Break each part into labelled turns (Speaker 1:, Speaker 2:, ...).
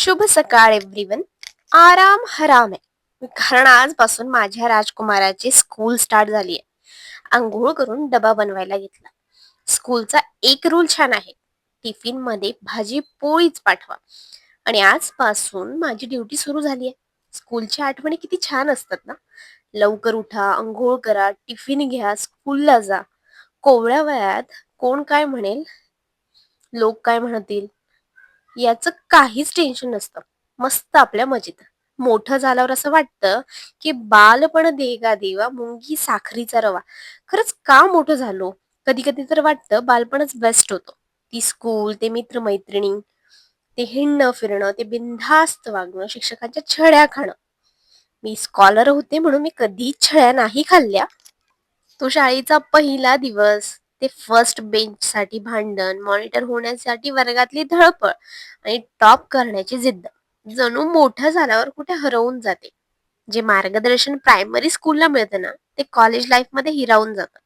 Speaker 1: शुभ सकाळ एव्हरीवन आराम हराम. आहे कारण आजपासून माझ्या राजकुमाराची स्कूल स्टार्ट झाली आहे आंघोळ करून डबा बनवायला घेतला. स्कूलचा एक रूल छान आहे. टिफिनमध्ये भाजी पोळीच पाठवा. आणि आजपासून माझी ड्युटी सुरू झाली आहे स्कूलच्या आठवणी किती छान असतात ना? लवकर उठा अंघोळ करा टिफिन घ्या स्कूलला जा. कोवळ्या वयात कोण काय म्हणेल? लोक काय म्हणतील? याचं काहीच टेन्शन नसतं. मस्त आपल्या मजेत. मोठं झाल्यावर असं वाटतं की बालपण देगा देवा मुंगी साखरीचा रवा. खरंच का मोठं झालो? कधी कधी तर वाटतं बालपणच बेस्ट होतं. ती स्कूल ते मित्रमैत्रिणी ते हिंडणं फिरणं ते बिनधास्त वागणं शिक्षकांच्या छड्या खाणं. मी स्कॉलर होते म्हणून मी कधीच छळ्या नाही खाल्ल्या. तो शाळेचा पहिला दिवस. ते फर्स्ट बेंच साठी भांडण मॉनिटर होण्यासाठी वर्गातली धळपळ आणि टॉप करण्याची जिद्द. जणू मोठं झाल्यावर कुठे हरवून जाते. जे मार्गदर्शन प्रायमरी स्कूलला मिळतं ना ते कॉलेज लाईफमध्ये हिरावून जातं.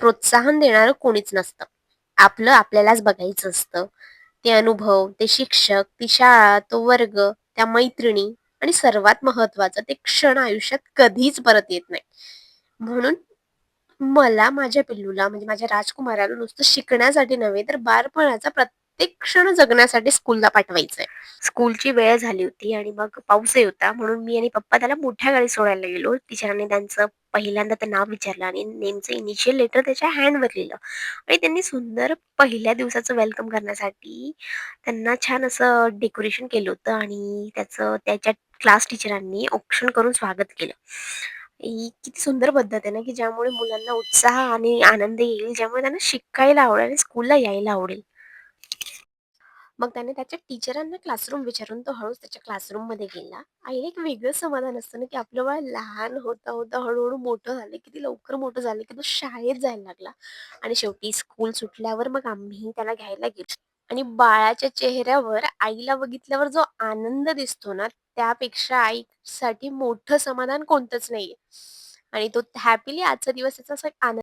Speaker 1: प्रोत्साहन देणारं कोणीच नसतं. आपलं आपल्यालाच बघायचं असतं. ते अनुभव ते शिक्षक ती शाळा तो वर्ग त्या मैत्रिणी आणि सर्वात महत्वाचं ते क्षण आयुष्यात कधीच परत येत नाही. म्हणून मला माझ्या पिल्लूला म्हणजे माझ्या राजकुमाराला नुसतं शिकण्यासाठी नव्हे तर बालपणाचा प्रत्येक क्षण जगण्यासाठी स्कूलला पाठवायचंय. स्कूलची वेळ झाली होती आणि मग पाऊसही होता म्हणून मी आणि पप्पा त्याला मोठ्या गाडी सोडायला गेलो. टीचरांनी त्यांचं पहिल्यांदा ते नाव विचारलं आणि नेमचं इनिशियल लेटर त्याच्या हँडवर लिहिलं. आणि त्यांनी सुंदर पहिल्या दिवसाचं वेलकम करण्यासाठी त्यांना छान असं डेकोरेशन केलं होतं आणि त्याचं त्याच्या क्लास टीचरांनी ऑप्शन करून स्वागत केलं. ही किती सुंदर पद्धत आहे ना की ज्यामुळे मुलांना उत्साह आणि आनंद येईल ज्यामुळे त्यांना शिकायला आवडेल आणि स्कूलला यायला आवडेल. मग त्याने त्याच्या टीचरांना क्लासरूम विचारून तो हळूच त्याच्या क्लासरूममध्ये गेला. आईला एक वेगळं समाधान असतं ना की आपलं बाळ लहान होता होता हळूहळू मोठं झालं किती लवकर मोठं झालं की तो शाळेत जायला लागला. आणि शेवटी स्कूल सुटल्यावर मग आम्ही त्याला घ्यायला गेलो. आणि बाळाच्या चेहऱ्यावर आईला बघितल्यावर जो आनंद दिसतो ना त्यापेक्षा आईसाठी मोठं समाधान कोणतंच नाहीये. आणि तो हॅपीली आजचा दिवस त्याचा असा आनंद